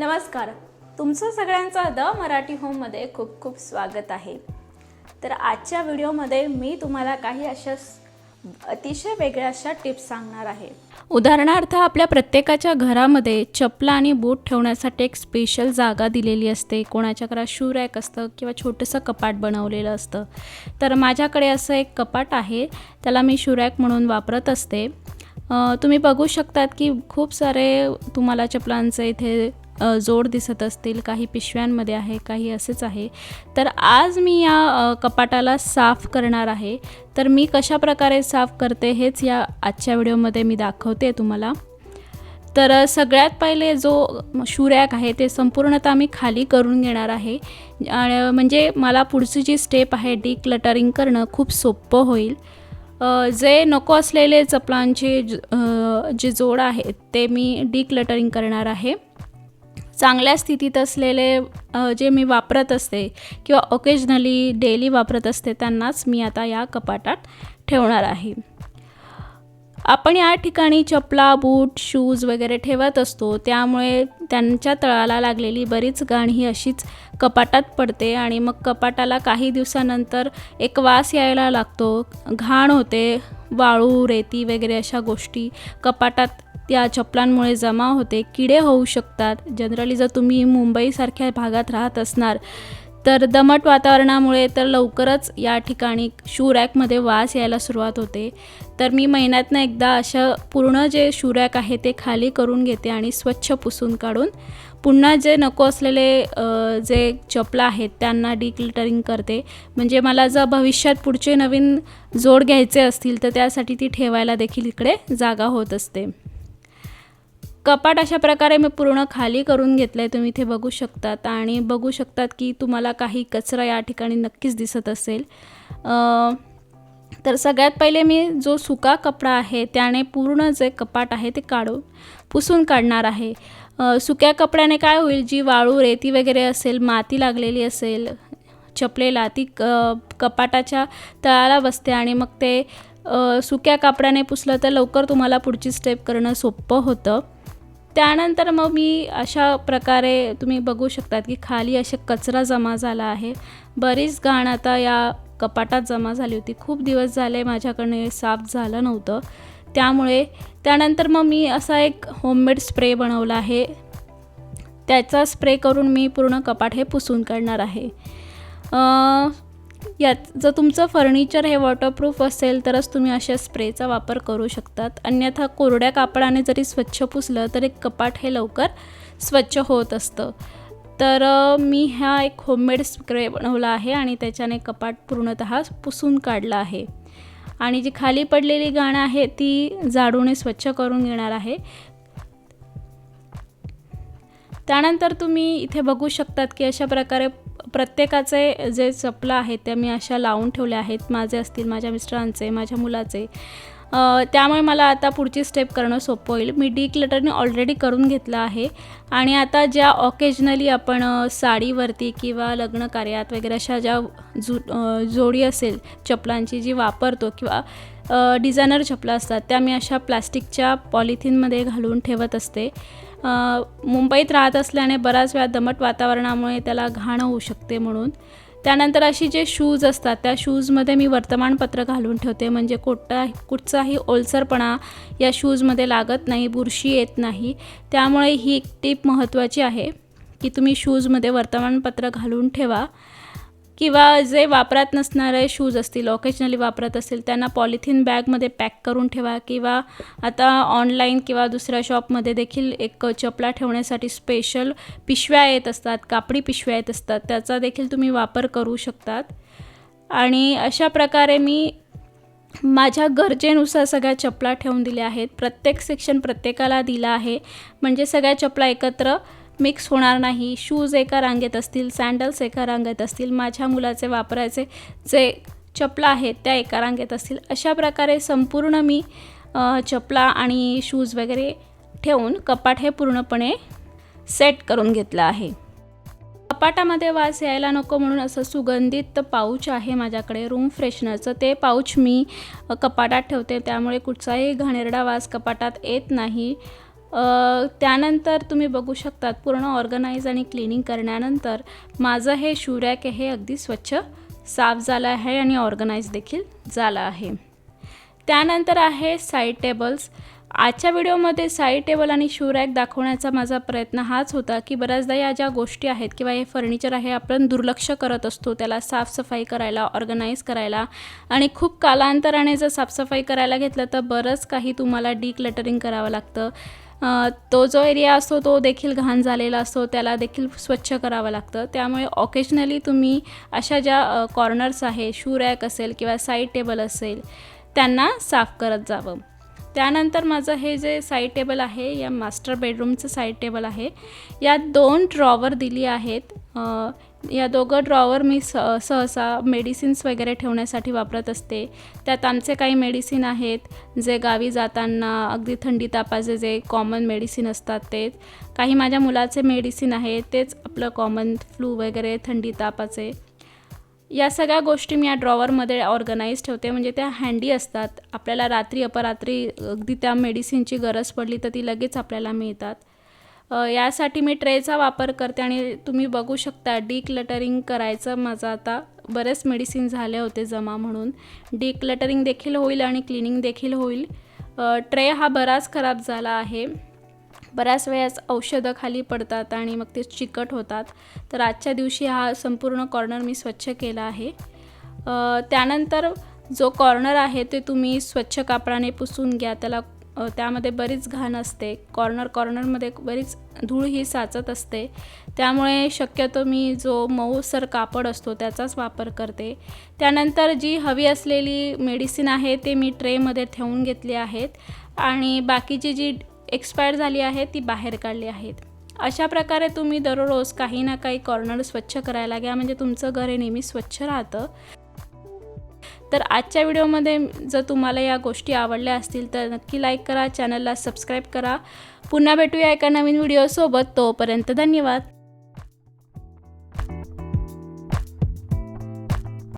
नमस्कार. तुमचं सगळ्यांचं द मराठी होममध्ये खूप खूप स्वागत आहे. तर आजच्या व्हिडिओमध्ये मी तुम्हाला काही अशा अतिशय वेगळ्या अशा टिप्स सांगणार आहे. उदाहरणार्थ आपल्या प्रत्येकाच्या घरामध्ये चपला आणि बूट ठेवण्यासाठी एक स्पेशल जागा दिलेली असते. कोणाच्या घरात शू रॅक असतं किंवा छोटंसं कपाट बनवलेलं असतं. तर माझ्याकडे असं एक कपाट आहे. त्याला मी शू रॅक म्हणून वापरत असते. तुम्ही बघू शकतात की खूप सारे तुम्हाला चपलांचे इथे जोड दिसत असतील काही पिशव्यांमध्ये आहे काही असेच आहे. तर आज मी या कपाटाला साफ करणार आहे. तर मी कशा प्रकारे साफ करते हेच या आजच्या व्हिडिओमध्ये मी दाखवते तुम्हाला. तर सगळ्यात पहिले जो शूरॅक आहे ते संपूर्णतः मी खाली करून घेणार आहे. आणि म्हणजे मला पुढची जी स्टेप आहे डी क्लटरिंग करणं खूप सोपं होईल. जे नको असलेले चपलांचे ज- जे जोड आहेत ते मी डी क्लटरिंग करणार आहे. चांगल्या स्थितीत असलेले जे मी वापरत असते किंवा ओकेजनली डेली वापरत असते त्यांनाच मी आता या कपाटात ठेवणार आहे. आपण या ठिकाणी चपला बूट शूज वगैरे ठेवत असतो. त्यामुळे त्यांच्या तळाला लागलेली बरीच घाण ही अशीच कपाटात पडते आणि मग कपाटाला काही दिवसानंतर एक वास यायला लागतो. घाण होते वाळू रेती वगैरे अशा गोष्टी कपाटात त्या चपलांमुळे जमा होते. किडे होऊ शकतात. जनरली जर तुम्ही मुंबईसारख्या भागात राहत असणार तर दमट वातावरणामुळे तर लवकरच या ठिकाणी शू रॅकमध्ये वास यायला सुरुवात होते. तर मी महिन्यातनं एकदा अशा पूर्ण जे शू रॅक आहे ते खाली करून घेते आणि स्वच्छ पुसून काढून पुन्हा जे नको असलेले जे चपला आहेत त्यांना डिक्लिटरिंग करते. म्हणजे मला जर भविष्यात पुढचे नवीन जोड घ्यायचे असतील तर त्यासाठी ती ठेवायला देखील इकडे जागा होत असते. कपाट अशा प्रकारे मी पूर्ण खाली करून घेतलं आहे तुम्ही इथे बघू शकतात आणि बघू शकतात की तुम्हाला काही कचरा या ठिकाणी नक्कीच दिसत असेल. तर सगळ्यात पहिले मी जो सुका कपडा आहे त्याने पूर्ण जे कपाट आहे ते काढून पुसून काढणार आहे. सुक्या कपड्याने काय होईल जी वाळू रेती वगैरे असेल माती लागलेली असेल चपलेला ती क कपाटाच्या तळाला बसते आणि मग ते सुक्या कापडाने पुसलं तर लवकर तुम्हाला पुढची स्टेप करणं सोपं होतं. त्यानंतर मग मी अशा प्रकारे तुम्ही बघू शकतात की खाली असे कचरा जमा झाला आहे. बरीच घाण आता या कपाटात जमा झाली होती. खूप दिवस झाले माझ्याकडनं हे साफ झालं नव्हतं. त्यामुळे त्यानंतर मग मी असा एक होममेड स्प्रे बनवला आहे. त्याचा स्प्रे करून मी पूर्ण कपाट हे पुसून काढणार आहे. यात जर तुमचं फर्निचर हे वॉटरप्रूफ असेल तरच तुम्ही अशा स्प्रेचा वापर करू शकतात. अन्यथा कोरड्या कापडाने जरी स्वच्छ पुसलं तरी कपाट हे लवकर स्वच्छ होत असतं. तर मी हा एक होममेड स्प्रे बनवला आहे आणि त्याच्याने कपाट पूर्णतः पुसून काढला आहे. आणि जी खाली पडलेली गाणं आहे ती झाडूने स्वच्छ करून घेणार आहे. त्यानंतर तुम्ही इथे बघू शकतात की अशा प्रकारे प्रत्येकाचे जे चपला आहेत त्या मी अशा लावून ठेवल्या आहेत. माझे असतील माझ्या मिस्टरांचे माझ्या मुलाचे. त्यामुळे मला आता पुढची स्टेप करणं सोपं होईल. मी डी क्लटरने ऑलरेडी करून घेतलं आहे. आणि आता ज्या ऑकेजनली आपण साडीवरती किंवा लग्न कार्यात वगैरे अशा ज्या जु जोडी असेल चपलांची जी वापरतो किंवा डिझायनर चपला असतात त्या मी अशा प्लास्टिकच्या पॉलिथिनमध्ये घालून ठेवत असते. मुंबईत राहत असल्याने बऱ्याच वेळा दमट वातावरणामुळे त्याला घाण होऊ शकते म्हणून. त्यानंतर अशी जे शूज असतात त्या शूजमध्ये मी वर्तमानपत्र घालून ठेवते. म्हणजे कोटा कुठचाही ओलसरपणा या शूजमध्ये लागत नाही बुरशी येत नाही. त्यामुळे ही एक टीप महत्त्वाची आहे की तुम्ही शूजमध्ये वर्तमानपत्र घालून ठेवा. किंवा जे वापरात नसणारे शूज असतील ऑकेजनली वापरत असतील त्यांना पॉलिथिन बॅगमध्ये पॅक करून ठेवा किंवा आता ऑनलाईन किंवा दुसऱ्या शॉपमध्ये देखील एक चपला ठेवण्यासाठी स्पेशल पिशव्या येत असतात कापडी पिशव्या येत असतात त्याचा देखील तुम्ही वापर करू शकतात. आणि अशा प्रकारे मी माझ्या गरजेनुसार सगळ्या चपला ठेवून दिल्या आहेत. प्रत्येक सेक्शन प्रत्येकाला दिला आहे. म्हणजे सगळ्या चपला एकत्र मिक्स होणार नाही. शूज एका रांगेत असतील सँडल्स एका रांगेत असतील माझ्या मुलाचे वापरायचे जे चपला आहेत त्या एका रांगेत असतील अशा प्रकारे संपूर्ण मी चपला आणि शूज वगैरे ठेवून कपाट हे पूर्णपणे सेट करून घेतलं आहे. कपाटामध्ये वास यायला नको म्हणून असं सुगंधित पाऊच आहे माझ्याकडे रूम फ्रेशनरचं. ते पाऊच मी कपाटात ठेवते त्यामुळे कुठचाही घाणेरडा वास कपाटात येत नाही. त्यानंतर तुम्ही बघू शकतात पूर्ण ऑर्गनाईज आणि क्लिनिंग करण्यानंतर माझं हे शूरॅक हे अगदी स्वच्छ साफ झालं आहे आणि ऑर्गनाईज देखील झालं आहे. त्यानंतर आहे साईड टेबल्स. आजच्या व्हिडिओमध्ये साईड टेबल आणि शूरॅक दाखवण्याचा माझा प्रयत्न हाच होता की बऱ्याचदा या ज्या गोष्टी आहेत किंवा हे फर्निचर आहे आपण दुर्लक्ष करत असतो त्याला साफसफाई करायला ऑर्गनाईज करायला. आणि खूप कालांतराने जर साफसफाई करायला घेतलं तर बरंच काही तुम्हाला डिक्लटरिंग करावं लागतं. तो जो एरिया असतो तो देखील घाण झालेला असतो त्याला देखील स्वच्छ करावं लागतं. त्यामुळे ऑकेजनली तुम्ही अशा ज्या कॉर्नर्स आहे शू रॅक असेल किंवा साईड टेबल असेल त्यांना साफ करत जावं. त्यानंतर माझं हे जे साईड टेबल आहे या मास्टर बेडरूमचं साईड टेबल आहे यात दोन ड्रॉवर दिली आहेत. या दोघं ड्रॉवर मी स सहसा मेडिसिन्स वगैरे ठेवण्यासाठी वापरत असते. त्यात आमचे काही मेडिसिन आहेत जे गावी जाताना अगदी थंडी तापाचे जे कॉमन मेडिसिन असतात ते काही माझ्या मुलाचे मेडिसिन आहे तेच आपलं कॉमन फ्लू वगैरे थंडी तापाचे. या सगळ्या गोष्टी मी या ड्रॉवरमध्ये ऑर्गनाईज ठेवते. म्हणजे त्या हँडी असतात. आपल्याला रात्री अपरात्री अगदी त्या मेडिसिनची गरज पडली तर ती लगेच आपल्याला मिळतात. यासाठी मी ट्रेचा वापर करते आणि तुम्ही बघू शकता डिक्लटरिंग करायचं माझं आता. बरेच मेडिसिन झाले होते जमा म्हणून. डिक्लटरिंग देखील होईल आणि क्लिनिंग देखील होईल. ट्रे हा बराच खराब झाला आहे. बऱ्याच वेळेस औषधं खाली पडतात आणि मग ते चिकट होतात. तर आजच्या दिवशी हा संपूर्ण कॉर्नर मी स्वच्छ केला आहे. त्यानंतर जो कॉर्नर आहे ते तुम्ही स्वच्छ कापडाने पुसून घ्या. त्याला त्यामध्ये बरीच घाण असते. कॉर्नर कॉर्नरमध्ये बरीच धूळ ही साचत असते. त्यामुळे शक्यतो मी जो मऊसर कापड असतो त्याचाच वापर करते. त्यानंतर जी हवी असलेली मेडिसिन आहे ते मी ट्रेमध्ये ठेवून घेतली आहेत आणि बाकीची जी एक्सपायर झाली आहे ती बाहेर काढली आहेत. अशा प्रकारे तुम्ही दररोज काही ना काही कॉर्नर स्वच्छ करायला घ्या. म्हणजे तुमचं घर हे नेहमी स्वच्छ राहतं. तर आजच्या व्हिडिओमध्ये जर तुम्हाला या गोष्टी आवडल्या असतील तर नक्की लाईक करा चॅनलला सबस्क्राईब करा. पुन्हा भेटूया एका नवीन व्हिडिओसोबत तोपर्यंत धन्यवाद.